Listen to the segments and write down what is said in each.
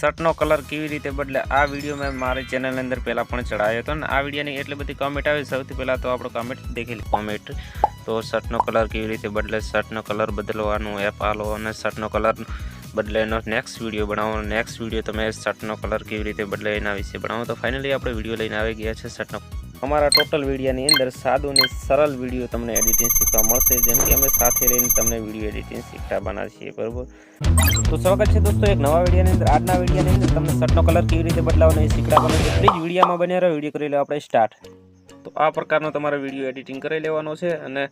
શર્ટનો colour કેવી રીતે બદલે, આ વીડિયો મેં મારી ચેનલની અંદર પહેલાં પણ ચડાવ્યો હતો અને આ વિડીયોની એટલી બધી કોમેન્ટ આવી, સૌથી પહેલાં તો આપણો કોમેન્ટ દેખેલી કોમેન્ટ તો શર્ટનો કલર કેવી રીતે બદલે, શર્ટનો કલર બદલવાનું એપ આલો અને શર્ટનો કલર બદલે, એનો નેક્સ્ટ વીડિયો બનાવો. નેક્સ્ટ વીડિયો તમે શર્ટનો કલર કેવી રીતે બદલે એના વિશે બનાવો તો ફાઇનલી આપણે વીડિયો લઈને આવી ગયા છે, શર્ટનો અમારા ટોટલ વિડીયાની અંદર સાદું અને સરળ વીડિયો તમને એડિટિંગ શીખવા મળશે. જેમ કે અમે સાથે રહીને તમને વીડિયો એડિટિંગ શીખતા બનાવીએ છીએ, બરોબર? તો સ્વાગત છે દોસ્તો એક નવા વિડીયાની અંદર. આજના વિડીયોની અંદર તમને શર્ટનો કલર કેવી રીતે બદલાવવાનો એ શીખવાડવાનો છે. પ્લીઝ વિડીયામાં બન્યા રહો, વીડિયો કરી લો, આપણે સ્ટાર્ટ તો આ પ્રકારનો તમારે વીડિયો એડિટિંગ કરી લેવાનો છે અને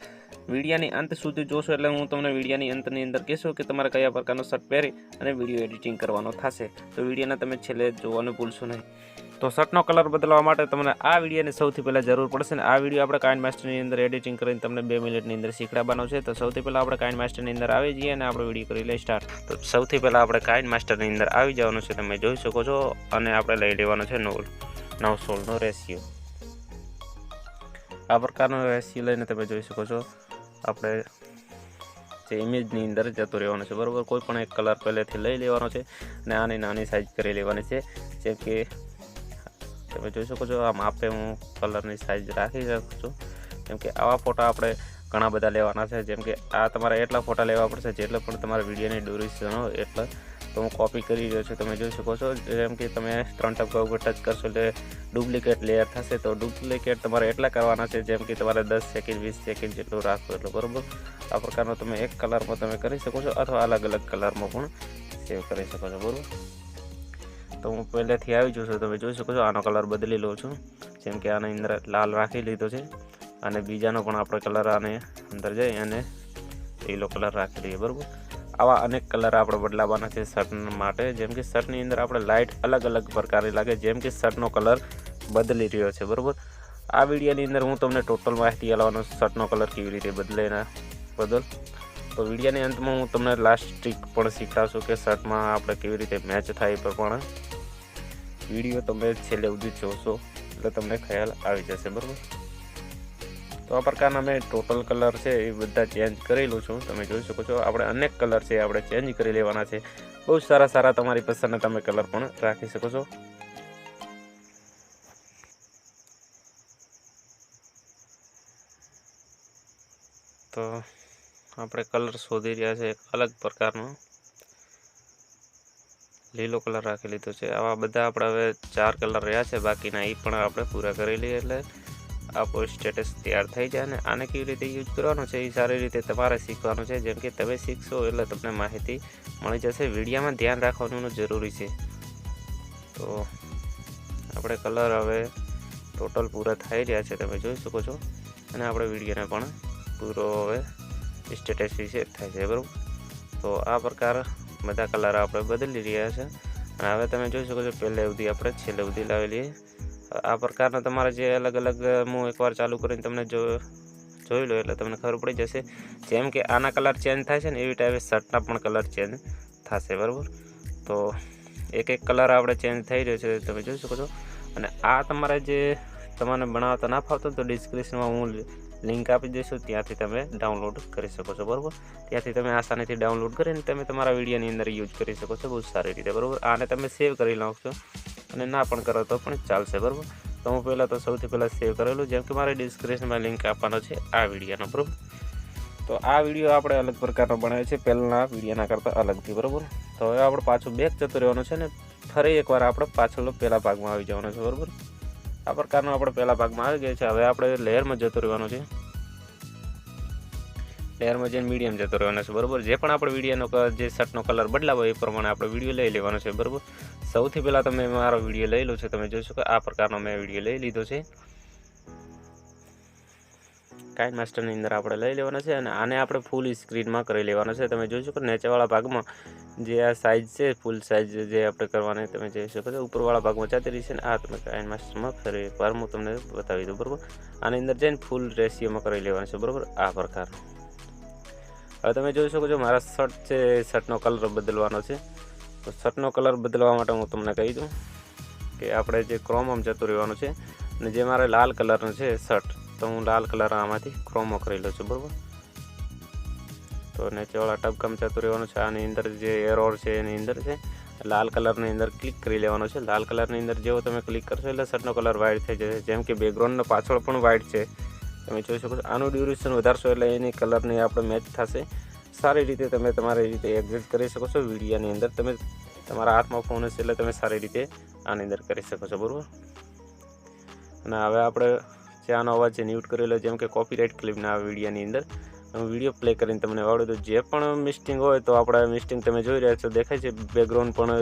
વિડીયાની અંત સુધી જોશો એટલે હું તમને વિડીયાની અંતની અંદર કહેશો કે તમારે કયા પ્રકારનો શર્ટ પહેરી અને વીડિયો એડિટિંગ કરવાનો થશે. તો વિડીયોને તમે છેલ્લે જોવાનું ભૂલશો નહીં. તો શર્ટનો કલર બદલવા માટે તમને આ વિડીયોની સૌથી પહેલાં જરૂર પડશે ને આ વીડિયો આપણે કાઇન માસ્ટરની અંદર એડિટિંગ કરીને તમને બે મિનિટની અંદર શીખડાવવાનો છે. તો સૌથી પહેલાં આપણે કાઇન માસ્ટરની અંદર આવી જઈએ અને આપણે વીડિયો કરી લઈએ સ્ટાર્ટ તો સૌથી પહેલાં આપણે કાઇન માસ્ટરની અંદર આવી જવાનું છે, તમે જોઈ શકો છો અને આપણે લઈ લેવાનો છે નોલ નવ સોળનો રેશિયો આ પ્રકારનો એસી લઈને તમે જોઈ શકો છો. આપણે જે ઇમેજની અંદર જતો રહેવાનો છે. બરાબર? કોઈ પણ એક કલર પહેલેથી લઈ લેવાનો છે અને આની નાની સાઇઝ કરી લેવાની છે. જેમ કે તમે જોઈ શકો છો, આ માપે હું કલરની સાઇઝ રાખી શકું છું. જેમ કે આવા ફોટા આપણે ઘણા બધા લેવાના છે. જેમ કે આ તમારે એટલા ફોટા લેવા પડશે જેટલો પણ તમારા વિડીયોની ડ્યુરેશન હોય એટલે તો હું કોપી કરી રહ્યો છું, તમે જોઈ શકો છો. જેમ કે તમે ત્રણ ટપકા ઉપર ટચ કરશો એટલે ડુપ્લિકેટ લેયર થશે. તો ડુપ્લિકેટ તમારે એટલા કરવાના છે, જેમ કે તમારે દસ સેકન્ડ વીસ સેકન્ડ જેટલું રાખો એટલું બરાબર. આ પ્રકારનો તમે એક કલરમાં તમે કરી શકો છો અથવા અલગ અલગ કલરમાં પણ સેવ કરી શકો છો, બરાબર? તો હું પહેલેથી આવી જઉં છું, તમે જોઈ શકો છો આનો કલર બદલી લઉં છું. જેમ કે આની અંદર લાલ રાખી લીધો છે અને બીજાનો પણ આપણે કલર આને અંદર જઈ અને લીલો કલર રાખી લઈએ બરાબર? આવા અનેક કલર આપણે બદલાવવાના છે શર્ટ માટે. જેમ કે શર્ટની અંદર આપણે લાઇટ અલગ અલગ પ્રકારની લાગે, જેમ કે શર્ટનો કલર બદલી રહ્યો છે, બરાબર? આ વિડીયોની અંદર હું તમને ટોટલ માહિતી અલાવવાનો શર્ટનો કલર કેવી રીતે બદલે બદલ. તો વિડીયાની અંતમાં હું તમને લાસ્ટ ટ્રીક પણ શીખવાડશું કે શર્ટમાં આપણે કેવી રીતે મેચ થાય એ પ્રમાણે. વીડિયો તમે છેલ્લે સુધી જોશો એટલે તમને ખ્યાલ આવી જશે, બરાબર? તો આ પ્રકારના મેં ટોટલ કલર છે એ બધા ચેન્જ કરી લઉં છું. તમે જોઈ શકો છો, આપણે અનેક કલર છે, આપણે ચેન્જ કરી લેવાના છે. બહુ સારા સારા તમારી પસંદના તમે કલર પણ રાખી શકો છો. તો આપણે કલર શોધી રહ્યા છે, એક અલગ પ્રકારનો. લીલો કલર રાખી લીધો છે. આવા બધા આપણે હવે ચાર કલર રહ્યા છે, બાકીના એ પણ આપણે પૂરા કરી લઈએ એટલે આપણો સ્ટેટસ તૈયાર થઈ જાય અને આને કેવી રીતે યુઝ કરવાનો છે એ સારી રીતે તમારે શીખવાનું છે. જેમ કે તમે શીખશો એટલે તમને માહિતી મળી જશે. વિડીયામાં ધ્યાન રાખવાનું જરૂરી છે. તો આપણે કલર હવે ટોટલ પૂરા થઈ રહ્યા છે. તમે જોઈ શકો છો. અને આપણે વિડીયોને પણ પૂરો હવે સ્ટેટસ વિશે થાય છે. બરાબર? તો આ પ્રકાર બધા કલર આપણે બદલી રહ્યા છે. અને હવે તમે જોઈ શકો છો, પહેલે સુધી આપણે છેલ્લે સુધી લાવી લઈએ. આ પ્રકારના તમારે જે અલગ અલગ હું એકવાર ચાલુ કરીને તમને જો, જોઈ લો એટલે તમને ખબર પડી જશે. જેમ કે આના કલર ચેન્જ થાય છે ને, એવી ટાઈપે શર્ટના પણ કલર ચેન્જ થશે, બરાબર? તો એક એક કલર આપણે ચેન્જ થઈ રહ્યો છે, તમે જોઈ શકો છો. અને આ તમારે જે તમને બનાવતા ના ફાવતો તો ડિસ્ક્રિપ્શનમાં હું લિંક આપી દઈશું, ત્યાંથી તમે ડાઉનલોડ કરી શકો છો, બરાબર? ત્યાંથી તમે આસાનીથી ડાઉનલોડ કરીને તમે તમારા વિડીયોની અંદર યુઝ કરી શકો છો, બહુ સારી રીતે, બરાબર? આને તમે સેવ કરી નાખશો. અને ના પણ કરો તો પણ ચાલશે, બરાબર? તો હું પહેલાં તો સૌથી પહેલાં સેવ કરેલું, જેમ કે મારે ડિસ્ક્રિપ્શનમાં લિંક આપવાનો છે આ વિડીયોનો, બરાબર? તો આ વીડિયો આપણે અલગ પ્રકારનો બનાવ્યો છે, પહેલાંના વિડીયોના કરતાં અલગથી, બરાબર? તો હવે આપણે પાછું બેક જતું રહેવાનું છે ને, ફરી એકવાર આપણે પાછળ પહેલા ભાગમાં આવી જવાનું છે, બરાબર? આ પ્રકારનો આપણે પહેલા ભાગમાં આવી ગયો છે, હવે આપણે લેયરમાં જતું રહેવાનું છે. લેયરમાં જઈને મીડિયમ જતો રહેવાનો છે, બરાબર? જે પણ આપણે વિડીયોનો જે શર્ટનો કલર બદલાવો એ પ્રમાણે આપણે વીડિયો લઈ લેવાનો છે, બરાબર? સૌથી પહેલાં તમે મારો વીડિયો લઈ લો છો, તમે જોઈ શકો આ પ્રકારનો મેં વીડિયો લઈ લીધો છે. કાઇન માસ્ટરની અંદર આપણે લઈ લેવાનો છે અને આને આપણે ફૂલ સ્ક્રીનમાં કરી લેવાનો છે. તમે જોઈ શકો નીચેવાળા ભાગમાં જે આ સાઇઝ છે ફૂલ સાઇઝ જે આપણે કરવાની તમે જોઈ શકો છો. ઉપરવાળા ભાગમાં જતી રહી છે ને આ તમે કાઇન માસ્ટરમાં ફરી એકવાર હું તમને બતાવી દઉં, બરાબર? આની અંદર જઈને ફૂલ રેશિયોમાં કરી લેવાનું છે, બરાબર? આ પ્રકાર હવે તમે જોઈ શકો છો મારા શર્ટ છે શર્ટનો કલર બદલવાનો છે. તો શર્ટનો કલર બદલવા માટે હું તમને કહી દઉં કે આપણે જે ક્રોમમ જતું રહેવાનું છે અને જે મારે લાલ કલરનો છે શર્ટ તો હું લાલ કલર આમાંથી ક્રોમો કરી લઉં છું, બરાબર? તો નીચેવાળા ટબકામ જતું રહેવાનું છે, આની અંદર જે એરોર છે, એની અંદર છે, લાલ કલરની અંદર ક્લિક કરી લેવાનો છે. લાલ કલરની અંદર જેવો તમે ક્લિક કરશો એટલે શર્ટનો કલર વ્હાઇટ થઈ જશે. જેમ કે બેકગ્રાઉન્ડનો પાછળ પણ વ્હાઇટ છે. તમે જોઈ શકો છો. આનું ડ્યુરેશન વધારશો એટલે એની કલરની આપણે મેચ થશે. સારી રીતે તમે તમારી રીતે એક્ઝિટ કરી શકો છો વિડીયાની અંદર. તમે તમારા હાથમાં ફોન હશે એટલે તમે સારી રીતે આની અંદર કરી શકો છો, બરાબર? અને હવે આપણે જે આનો અવાજ છે મ્યુટ કરેલો જેમ કે કોપીરાઇટ ક્લિપના આ વિડીયોની અંદર. વીડિયો પ્લે કરીને તમને આવડે તો જે પણ મિસ્ટિંગ હોય તો આપણે મિસ્ટિંગ તમે જોઈ રહ્યા છો. દેખાય છે બેકગ્રાઉન્ડ પણ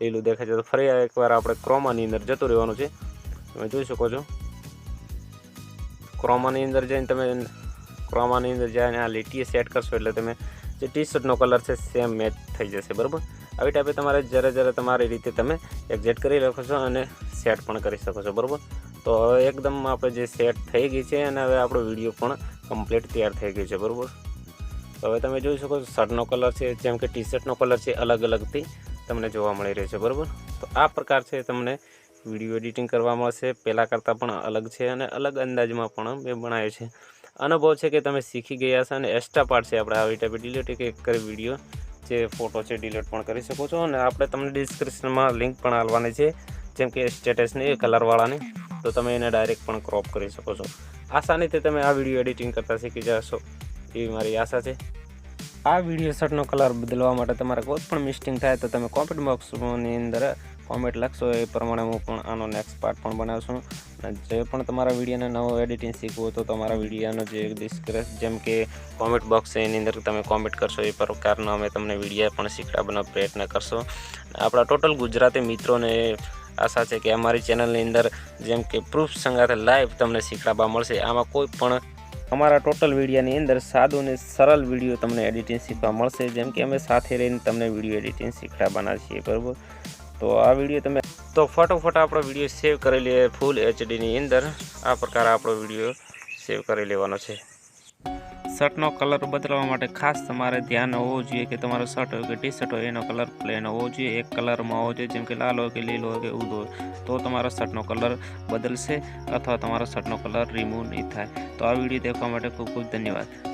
લીલું દેખાય છે. તો ફરી એકવાર આપણે ક્રોમાની અંદર જતું રહેવાનું છે. તમે જોઈ શકો છો. ક્રોમાની અંદર જઈને તમે ક્રોમાની અંદર જઈને આ લીટીએ સેટ કરશો એટલે તમે જે ટી શર્ટનો કલર છે સેમ મેચ થઈ જશે, બરાબર? આવી ટાઈપે તમારે જ્યારે જ્યારે તમારી રીતે તમે એક્ઝેક્ટ કરી શકો છો અને સેટ પણ કરી શકો છો, બરાબર? તો હવે એકદમ આપણે જે સેટ થઈ ગઈ છે અને હવે આપણો વીડિયો પણ કમ્પ્લીટ તૈયાર થઈ ગયો છે, બરાબર? તો હવે તમે જોઈ શકો છો શર્ટનો કલર છે, જેમ કે ટી શર્ટનો કલર છે અલગ અલગથી તમને જોવા મળી રહ્યો છે, બરાબર? તો આ પ્રકાર છે તમને વીડિયો એડિટિંગ કરવા મળશે. પહેલાં કરતાં પણ અલગ છે અને અલગ અંદાજમાં પણ મેં બનાવ્યો છે. અનુભવ છે કે તમે શીખી ગયા છો અને એક્સ્ટ્રા પાર્ટ છે આપણે આવી ટાઈપે ડિલીટ કે કરી વીડિયો જે ફોટો છે ડિલીટ પણ કરી શકો છો અને આપણે તમને ડિસ્ક્રિપ્શનમાં લિંક પણ આપવાની છે. જેમ કે સ્ટેટસની કલરવાળાની તો તમે એને ડાયરેક્ટ પણ ક્રોપ કરી શકો છો. આસાનીથી તમે આ વીડિયો એડિટિંગ કરતાં શીખી જશો. એવી મારી આશા છે. આ વીડિયો શર્ટનો કલર બદલવા માટે તમારે કોઈ પણ મિસ્ટેક થાય તો તમે કોમેન્ટ બોક્સની અંદર કોમેન્ટ લખશો, એ પ્રમાણે હું પણ આનો નેક્સ્ટ પાર્ટ પણ બનાવશું. અને જે પણ તમારા વિડીયોને નવો એડિટિંગ શીખવું તો તમારા વિડીયોનો જે ડિસ્ક્રેસ જેમ કે કોમેન્ટ બોક્સ એની અંદર તમે કોમેન્ટ કરશો, એ પ્રકારનો અમે તમને વીડિયો પણ શીખડાવવાનો પ્રયત્ન કરશો. આપણા ટોટલ ગુજરાતી મિત્રોને આશા છે કે અમારી ચેનલની અંદર જેમ કે પ્રૂફ સંગાથે લાઈવ તમને શીખડાવવા મળશે. આમાં કોઈ પણ અમારા ટોટલ વિડીયોની અંદર સાદું અને સરળ વીડિયો તમને એડિટિંગ શીખવા મળશે. જેમ કે અમે સાથે રહીને તમને વીડિયો એડિટિંગ શીખડાવવાના છીએ, બરાબર? તો આ વીડિયો તમે તો ફટોફટ આપણો વીડિયો સેવ કરી લઈએ ફૂલ એચડીની અંદર. આ પ્રકાર આપણો વીડિયો સેવ કરી લેવાનો છે. શર્ટનો કલર બદલવા માટે ખાસ તમારે ધ્યાન હોવું જોઈએ કે તમારો શર્ટ હોય કે ટી શર્ટ હોય, એનો કલર પ્લેન હોવો જોઈએ. એક કલરમાં હોવો જોઈએ, જેમ કે લાલ હોય કે લીલો હોય કે ઉધો હોય, તો તમારો શર્ટનો કલર બદલશે અથવા તમારો શર્ટનો કલર રિમૂવ નહીં થાય. તો આ વીડિયો દેખવા માટે ખૂબ ખૂબ ધન્યવાદ.